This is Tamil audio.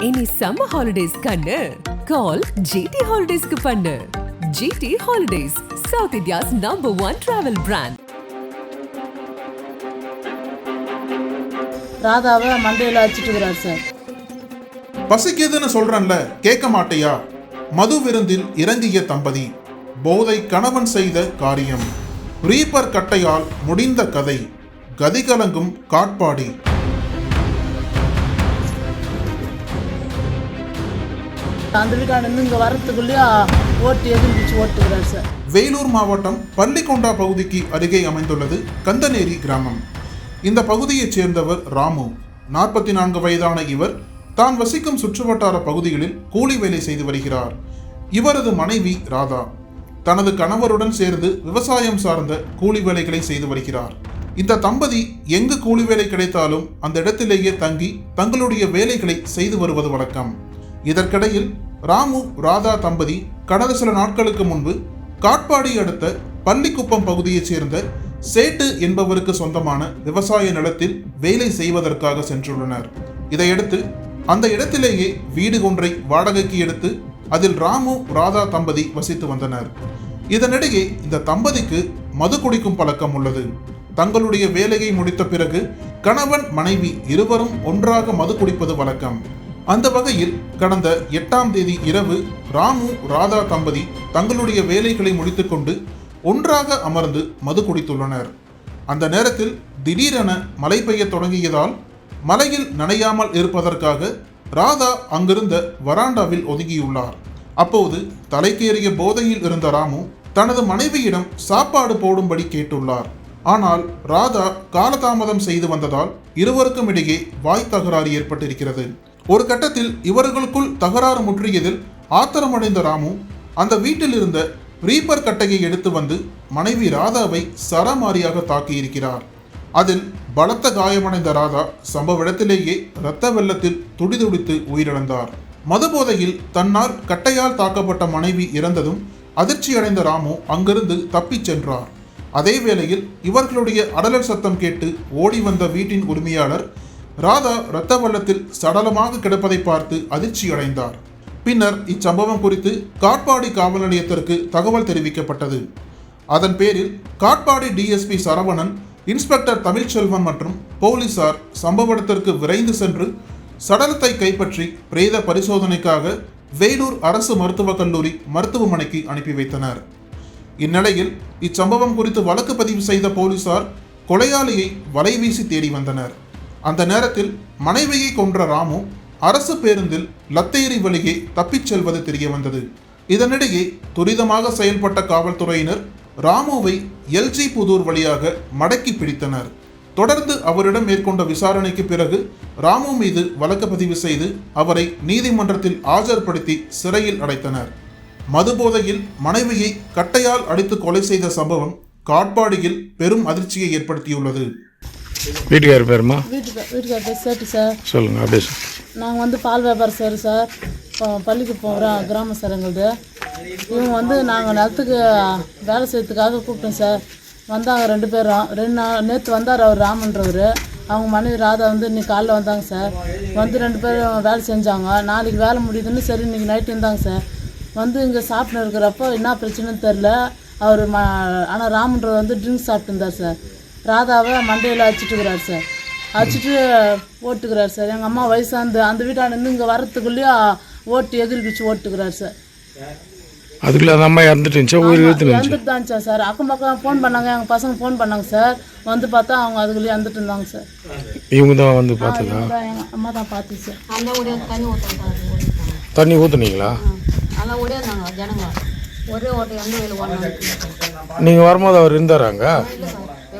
இனி சம்மர் ஹாலிடேஸ் கண்ணு. கால் ஜிடி ஹாலிடேஸ்க்கு பண்ணு. GT holidays South India's number one travel brand ராதாவை மண்டையில் அடிச்சிட்டுக்கிறார் சார். பசிக்குதுன்னு சொல்றேன்ல கேட்க மாட்டியா? மது விருந்தில் இறங்கிய தம்பதி போதை கணவன் செய்த காரியம். ரீப்பர் கட்டையால் முடிந்த கதை. கதிகலங்கும் காட்பாடி. அந்த வீட்டாண்டு இங்கே வரத்துக்குள்ளேயே ஓட்டு எதிர்பிச்சு சார். வேலூர் மாவட்டம் பள்ளிக்கொண்டா பகுதிக்கு அருகே அமைந்துள்ளது கந்தநேரி கிராமம். இந்த பகுதியைச் சேர்ந்தவர் ராமு. நாற்பத்தி நான்கு வயதான இவர் தான் வசிக்கும் சுற்றுவட்டார பகுதிகளில் கூலி வேலை செய்து வருகிறார். இவரது மனைவி ராதா. தனது கணவருடன் சேர்ந்து விவசாயம் சார்ந்த கூலி வேலைகளை செய்து வருகிறார். இந்த தம்பதி எங்கு கூலி வேலை கிடைத்தாலும் அந்த இடத்திலேயே தங்கி தங்களுடைய வேலைகளை செய்து வருவது வழக்கம். இதற்கிடையில் ராமு ராதா தம்பதி கடந்த சில நாட்களுக்கு முன்பு காட்பாடி அடுத்த பள்ளிக்குப்பம் பகுதியைச் சேர்ந்த சேட்டு என்பவருக்கு சொந்தமான விவசாய நிலத்தில் வேலை செய்வதற்காக சென்றுள்ளனர். இதையடுத்து அந்த இடத்திலேயே வீடு ஒன்றை வாடகைக்கு எடுத்து அதில் ராமு ராதா தம்பதி வசித்து வந்தனர். இதனிடையே இந்த தம்பதிக்கு மது குடிக்கும் பழக்கம் உள்ளது. தங்களுடைய வேலையை முடித்த பிறகு கணவன் மனைவி இருவரும் ஒன்றாக மது குடிப்பது வழக்கம். அந்த வகையில் கடந்த எட்டாம் தேதி இரவு ராமு ராதா தம்பதி தங்களுடைய வேலைகளை முடித்துக்கொண்டு ஒன்றாக அமர்ந்து மது குடித்துள்ளனர். அந்த நேரத்தில் திடீரென மழை பெய்ய தொடங்கியதால் மலையில் நனையாமல் இருப்பதற்காக ராதா அங்கிருந்த வராண்டாவில் ஒதுங்கியுள்ளார். அப்போது தலைக்கேறிய போதையில் இருந்த ராமு தனது மனைவியிடம் சாப்பாடு போடும்படி கேட்டுள்ளார். ஆனால் ராதா காலதாமதம் செய்து வந்ததால் இருவருக்கும் இடையே வாய் தகராறு ஏற்பட்டிருக்கிறது. ஒரு கட்டத்தில் இவர்களுக்குள் தகராறு முற்றியதில் ஆத்திரமடைந்த ராமு அந்த வீட்டில் இருந்த ரீப்பர் கட்டையை எடுத்து வந்து மனைவி ராதாவை சரமாரியாக தாக்கியிருக்கிறார். அதில் பலத்த காயமடைந்த ராதா சம்பவ இடத்திலேயே இரத்த வெள்ளத்தில் துடிதுடித்து உயிரிழந்தார். மதுபோதையில் தன்னால் கட்டையால் தாக்கப்பட்ட மனைவி இறந்ததும் அதிர்ச்சியடைந்த ராமு அங்கிருந்து தப்பிச் சென்றார். அதே வேளையில் இவர்களுடைய அடலர் சத்தம் கேட்டு ஓடி வந்த வீட்டின் உரிமையாளர் ராதா இரத்த வெள்ளத்தில் சடலமாக கிடப்பதை பார்த்து அதிர்ச்சியடைந்தார். பின்னர் இச்சம்பவம் குறித்து காட்பாடி காவல் நிலையத்திற்கு தகவல் தெரிவிக்கப்பட்டது. அதன் பேரில் காட்பாடி டிஎஸ்பி சரவணன் இன்ஸ்பெக்டர் தமிழ்ச்செல்வன் மற்றும் போலீசார் சம்பவ இடத்திற்கு விரைந்து சென்று சடலத்தை கைப்பற்றி பிரேத பரிசோதனைக்காக வேலூர் அரசு மருத்துவக் கல்லூரி மருத்துவமனைக்கு அனுப்பி வைத்தனர். இந்நிலையில் இச்சம்பவம் குறித்து வழக்கு பதிவு செய்த போலீசார் கொலையாளியை வலைவீசி தேடி வந்தனர். அந்த நேரத்தில் மனைவியை கொன்ற ராமு அரசு பேருந்தில் லத்தேரி வழியே தப்பிச் செல்வது தெரிய வந்தது. இதனிடையே துரிதமாக செயல்பட்ட காவல்துறையினர் ராமுவை எல்ஜி புதூர் வழியாக மடக்கி பிடித்தனர். தொடர்ந்து அவரிடம் மேற்கொண்ட விசாரணைக்கு பிறகு ராமு மீது வழக்கு பதிவு செய்து அவரை நீதிமன்றத்தில் ஆஜர்படுத்தி சிறையில் அடைத்தனர். மதுபோதையில் மனைவியை கட்டையால் அடித்து கொலை செய்த சம்பவம் காட்பாடியில் பெரும் அதிர்ச்சியை ஏற்படுத்தியுள்ளது. வீட்டுக்காரர் பேருமா? வீட்டுக்கு வீட்டுக்கார பேர் சேட்டு சார். சொல்லுங்கள் அப்படியே சொல். நாங்கள் வந்து பால் வியாபாரம் செய்கிறோம் சார். இப்போ பள்ளிக்கு போகிறோம் கிராம சார் எங்களுது. இவங்க வந்து நாங்கள் நிலத்துக்கு வேலை செய்யறதுக்காக கூப்பிட்டோம் சார். வந்தாங்க ரெண்டு பேரும். ரெண்டு நாள் நேற்று வந்தார் அவர் ராமன்றவர். அவங்க மனைவி ராதா வந்து இன்னைக்கு காலைல வந்தாங்க சார். வந்து ரெண்டு பேரும் வேலை செஞ்சாங்க. நாளைக்கு வேலை முடியுதுன்னு சரி இன்னைக்கு நைட்டு இருந்தாங்க சார். வந்து இங்கே சாப்பிட்டு இருக்கிறப்போ என்ன பிரச்சனைன்னு தெரில அவர் ம ஆனால் ராமன்றவர் வந்து ட்ரிங்க்ஸ் சாப்பிட்டு இருந்தார் சார். ராதாவை மண்டையில் அடிச்சிட்டுக்கிறார் சார். அடிச்சிட்டு ஓட்டுக்கிறார் சார். எங்கள் அம்மா வயசாந்து அந்த வீட்டாண்டு இங்கே வரத்துக்குள்ளேயே ஓட்டு எதிர்பிச்சு ஓட்டுக்கிறார் சார். அதுக்குள்ளே அந்த அம்மா இறந்துட்டு இருந்துச்சா? உயிர் தான் சார். சார் அக்கம் பக்கம் ஃபோன் பண்ணாங்க. எங்கள் பசங்க ஃபோன் பண்ணாங்க சார். வந்து பார்த்தா அவங்க அதுக்குள்ளேயே வந்துட்டு இருந்தாங்க சார். இவங்க தான் வந்து பார்த்ததா? எங்கள் அம்மா தான் பார்த்து சார். அந்த தண்ணி ஊற்றுறாங்க தண்ணி ஊற்றுனீங்களா அதெல்லாம் ஓடியாந்தாங்க ஜனங்க. ஒரே ஓட்டை ஓடணும் நீங்கள் வரும்போது அவர் இருந்தாராங்க